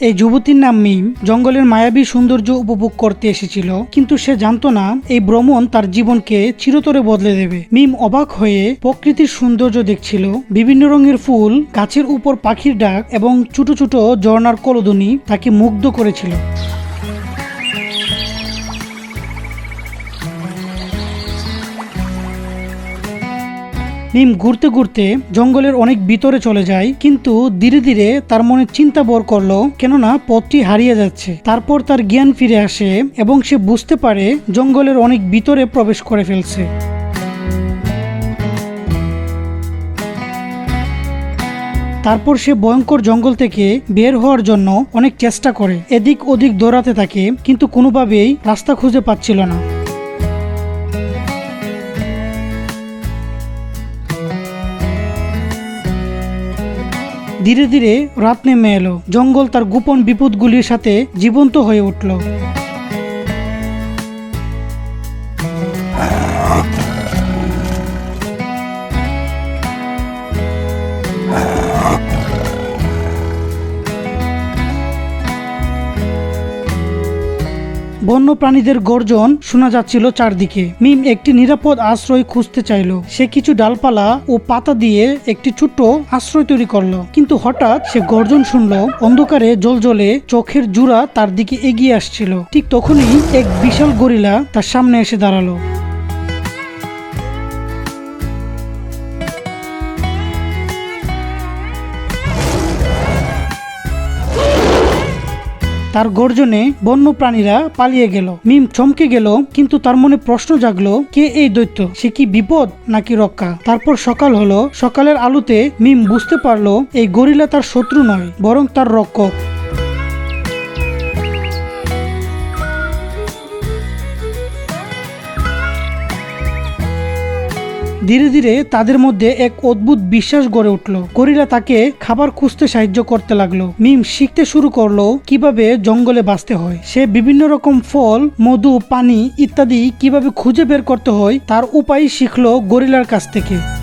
এই যুবতীর নাম মিম। জঙ্গলের মায়াবী সৌন্দর্য উপভোগ করতে এসেছিল, কিন্তু সে জানতো না এই ভ্রমণ তার জীবনকে চিরতরে বদলে দেবে। মিম অবাক হয়ে প্রকৃতির সৌন্দর্য দেখছিল। বিভিন্ন রঙের ফুল, গাছের উপর পাখির ডাক এবং ছোট ছোট ঝর্ণার কলধ্বনি তাকে মুগ্ধ করেছিল। মিম ঘুরতে ঘুরতে জঙ্গলের অনেক ভিতরে চলে যায়, কিন্তু ধীরে ধীরে তার মনে চিন্তা বর করল, কেননা পথটি হারিয়ে যাচ্ছে। তারপর তার জ্ঞান ফিরে আসে এবং সে বুঝতে পারে জঙ্গলের অনেক ভিতরে প্রবেশ করে ফেলছে। তারপর সে ভয়ঙ্কর জঙ্গল থেকে বের হওয়ার জন্য অনেক চেষ্টা করে, এদিক ওদিক দৌড়াতে থাকে, কিন্তু কোনোভাবেই রাস্তা খুঁজে পাচ্ছিল না। ধীরে ধীরে রাত নেমে এলো। জঙ্গল তার গোপন বিপদগুলির সাথে জীবন্ত হয়ে উঠল। বন্য প্রাণীদের গর্জন শোনা যাচ্ছিল চারদিকে। মিম একটি নিরাপদ আশ্রয় খুঁজতে চাইল। সে কিছু ডালপালা ও পাতা দিয়ে একটি ছোট্ট আশ্রয় তৈরি করল। কিন্তু হঠাৎ সে গর্জন শুনল, অন্ধকারে জলজলে চোখের জুড়া তার দিকে এগিয়ে আসছিল। ঠিক তখনই এক বিশাল গরিলা তার সামনে এসে দাঁড়াল। তার গর্জনে বন্য প্রাণীরা পালিয়ে গেল। মিম চমকে গেল, কিন্তু তার মনে প্রশ্ন জাগলো, কে এই দৈত্য? সে কি বিপদ নাকি রক্ষা? তারপর সকাল হলো, সকালের আলোতে মিম বুঝতে পারল, এই গরিলা তার শত্রু নয়, বরং তার রক্ষক। ধীরে ধীরে তাদের মধ্যে এক অদ্ভুত বিশ্বাস গড়ে উঠল। গরিলা তাকে খাবার খুঁজতে সাহায্য করতে লাগল। মিম শিখতে শুরু করল কীভাবে জঙ্গলে বাঁচতে হয়। সে বিভিন্ন রকম ফল, মধু, পানি ইত্যাদি কীভাবে খুঁজে বের করতে হয়, তার উপায় শিখলো গরিলার কাছ থেকে।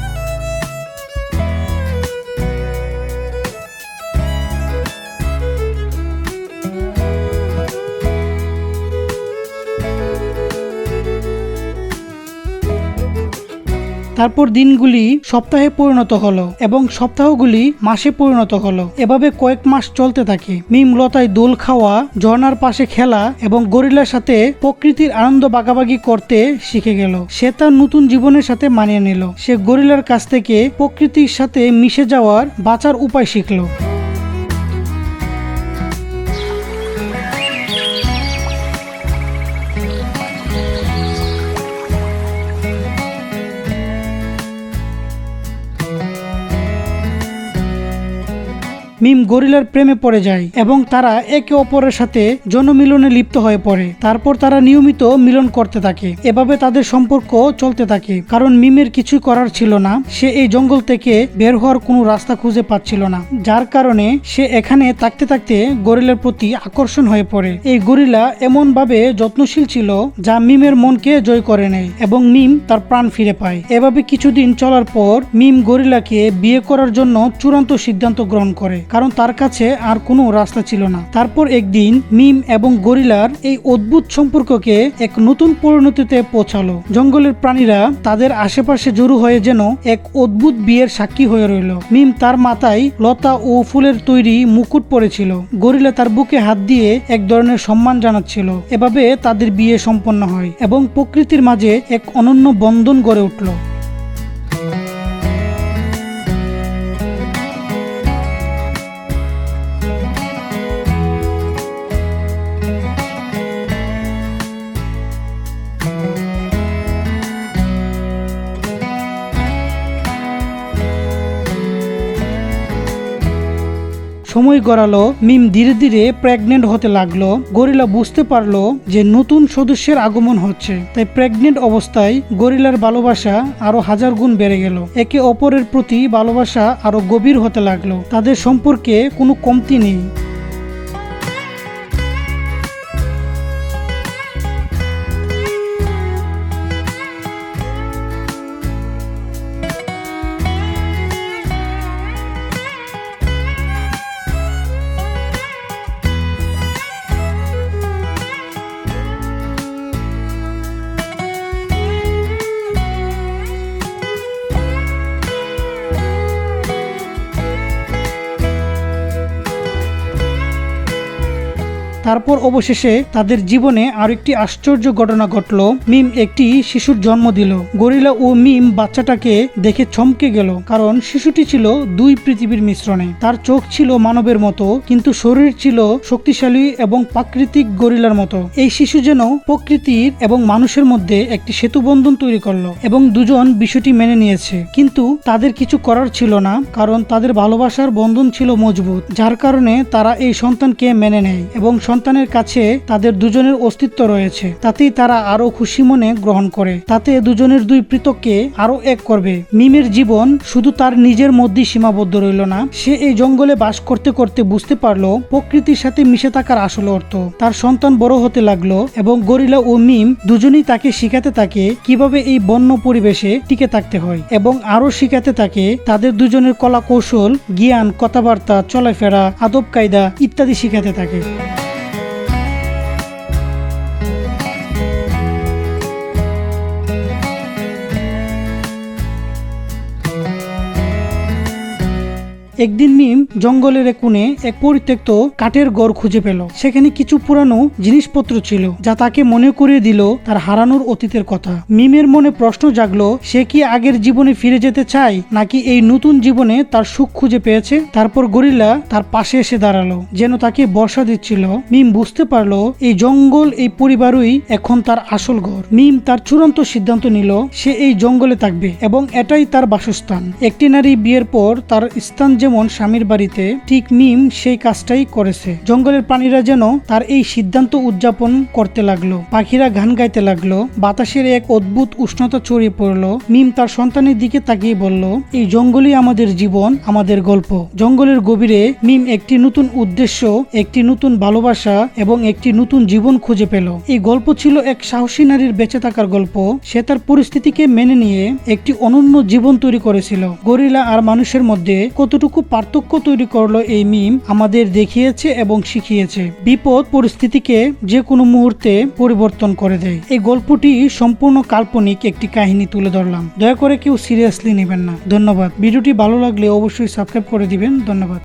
তারপর দিনগুলি সপ্তাহে পরিণত হলো এবং সপ্তাহগুলি মাসে পরিণত হলো। এভাবে কয়েক মাস চলতে থাকে। মিম লতায় দোল খাওয়া ঝর্নার পাশে খেলা এবং গরিলার সাথে প্রকৃতির আনন্দ বাগাবাগি করতে শিখে গেল। সে তার নতুন জীবনের সাথে মানিয়ে নিল। সে গরিলার কাছ থেকে প্রকৃতির সাথে মিশে যাওয়ার বাঁচার উপায় শিখলো। মিম গরিলার প্রেমে পড়ে যায় এবং তারা একে অপরের সাথে জনমিলনে লিপ্ত হয়ে পড়ে। তারপর তারা নিয়মিত মিলন করতে থাকে। এভাবে তাদের সম্পর্ক চলতে থাকে। কারণ মিমের কিছুই করার ছিল না। সে এই জঙ্গল থেকে বের হওয়ার কোনো রাস্তা খুঁজে পাচ্ছিল না। যার কারণে সে এখানে থাকতে থাকতে গরিলার প্রতি আকর্ষণ হয়ে পড়ে। এই গরিলা এমন ভাবে যত্নশীল ছিল যা মিমের মনকে জয় করে নেয় এবং মিম তার প্রাণ ফিরে পায়। এভাবে কিছুদিন চলার পর মিম গরিলাকে বিয়ে করার জন্য চূড়ান্ত সিদ্ধান্ত গ্রহণ করে। কারণ তার কাছে আর কোনো রাস্তা ছিল না। তারপর একদিন মিম এবং গরিলার এই অদ্ভুত সম্পর্ককে এক নতুন পরিণতিতে পৌঁছালো। জঙ্গলের প্রাণীরা তাদের আশেপাশে জড়ো হয়ে যেন এক অদ্ভুত বিয়ের সাক্ষী হয়ে রইল। মিম তার মাথায় লতা ও ফুলের তৈরি মুকুট পরেছিল। গরিলা তার বুকে হাত দিয়ে এক ধরনের সম্মান জানাচ্ছিল। এভাবে তাদের বিয়ে সম্পন্ন হয় এবং প্রকৃতির মাঝে এক অনন্য বন্ধন গড়ে উঠল। সময় গড়ালো, মিম ধীরে ধীরে প্রেগনেন্ট হতে লাগল। গরিলা বুঝতে পারল যে নতুন সদস্যের আগমন হচ্ছে। তাই প্রেগনেন্ট অবস্থায় গরিলার ভালোবাসা আরও হাজার গুণ বেড়ে গেল। একে অপরের প্রতি ভালোবাসা আরও গভীর হতে লাগল। তাদের সম্পর্কে কোনো কমতি নেই। তারপর অবশেষে তাদের জীবনে আরেকটি আশ্চর্য ঘটনা ঘটল। মিম একটি শিশুর জন্ম দিল। গরিলা ও মিম বাচ্চাটাকে দেখে চমকে গেল, কারণ শিশুটি ছিল দুই পৃথিবীর মিশ্রণে। তার চোখ ছিল মানবের মতো, কিন্তু শরীর ছিল শক্তিশালী এবং প্রাকৃতিক গরিলার মতো। এই শিশু যেন প্রকৃতির এবং মানুষের মধ্যে একটি সেতু বন্ধন তৈরি করল এবং দুজন বিষয়টি মেনে নিয়েছে। কিন্তু তাদের কিছু করার ছিল না, কারণ তাদের ভালোবাসার বন্ধন ছিল মজবুত, যার কারণে তারা এই সন্তানকে মেনে নেয় এবং সন্তানের কাছে তাদের দুজনের অস্তিত্ব রয়েছে। তাতেই তারা আরও খুশি মনে গ্রহণ করে। তাতে দুজনের দুই পৃথককে আরও এক করবে। মিমের জীবন শুধু তার নিজের মধ্যেই সীমাবদ্ধ রইল না, সে এই জঙ্গলে বাস করতে করতে বুঝতে পারল প্রকৃতির সাথে মিশে থাকার আসল অর্থ। তার সন্তান বড় হতে লাগল এবং গরিলা ও মিম দুজনেই তাকে শিখাতে থাকে কীভাবে এই বন্য পরিবেশে টিকে থাকতে হয় এবং আরও শিখাতে থাকে তাদের দুজনের কলা কৌশল জ্ঞান, কথাবার্তা, চলাফেরা আদব কায়দা ইত্যাদি শিখাতে থাকে। একদিন মিম জঙ্গলের এক কোণে এক পরিত্যক্ত কাঠের গড় খুঁজে পেল। সেখানে কিছু পুরানো জিনিসপত্র ছিল, যা তাকে মনে করিয়ে দিল তার হারানোর অতীতের কথা। মিমের মনে প্রশ্ন জাগলো, সে কি আগের জীবনে ফিরে যেতে চায়, নাকি এই নতুন জীবনে তার সুখ খুঁজে পেয়েছে? তারপর গরিল্লা তার পাশে এসে দাঁড়াল, যেন তাকে বর্ষা দিচ্ছিল। মিম বুঝতে পারল, এই জঙ্গল, এই পরিবারই এখন তার আসল ঘর। মিম তার চূড়ান্ত সিদ্ধান্ত নিল, সে এই জঙ্গলে থাকবে এবং এটাই তার বাসস্থান। একটি নারী বিয়ের পর তার স্থান যেমন স্বামীর বাড়িতে, ঠিক মিম সেই কাজটাই করেছে। জঙ্গলের প্রাণীরা যেন তার এই সিদ্ধান্ত উদযাপন করতে লাগল। পাখিরা গান গাইতে লাগল। বাতাসের এক অদ্ভুত উষ্ণতা ছড়িয়ে পড়ল। মিম তার সন্তানের দিকে তাকিয়ে বলল, এই জঙ্গলই আমাদের জীবন, আমাদের গল্প। জঙ্গলের গভীরে মিম একটি নতুন উদ্দেশ্য, একটি নতুন ভালোবাসা এবং একটি নতুন জীবন খুঁজে পেল। এই গল্প ছিল এক সাহসী নারীর বেঁচে থাকার গল্প। সে তার পরিস্থিতিকে মেনে নিয়ে একটি অনন্য জীবন তৈরি করেছিল। গরিলা আর মানুষের মধ্যে কতটুকু পার্থক্য তৈরি করল এই মিম আমাদের দেখিয়েছে এবং শিখিয়েছে। বিপদ পরিস্থিতিকে যে কোনো মুহূর্তে পরিবর্তন করে দেয়। এই গল্পটি সম্পূর্ণ কাল্পনিক একটি কাহিনী তুলে ধরলাম। দয়া করে কেউ সিরিয়াসলি নেবেন না। ধন্যবাদ। ভিডিওটি ভালো লাগলে অবশ্যই সাবস্ক্রাইব করে দিবেন। ধন্যবাদ।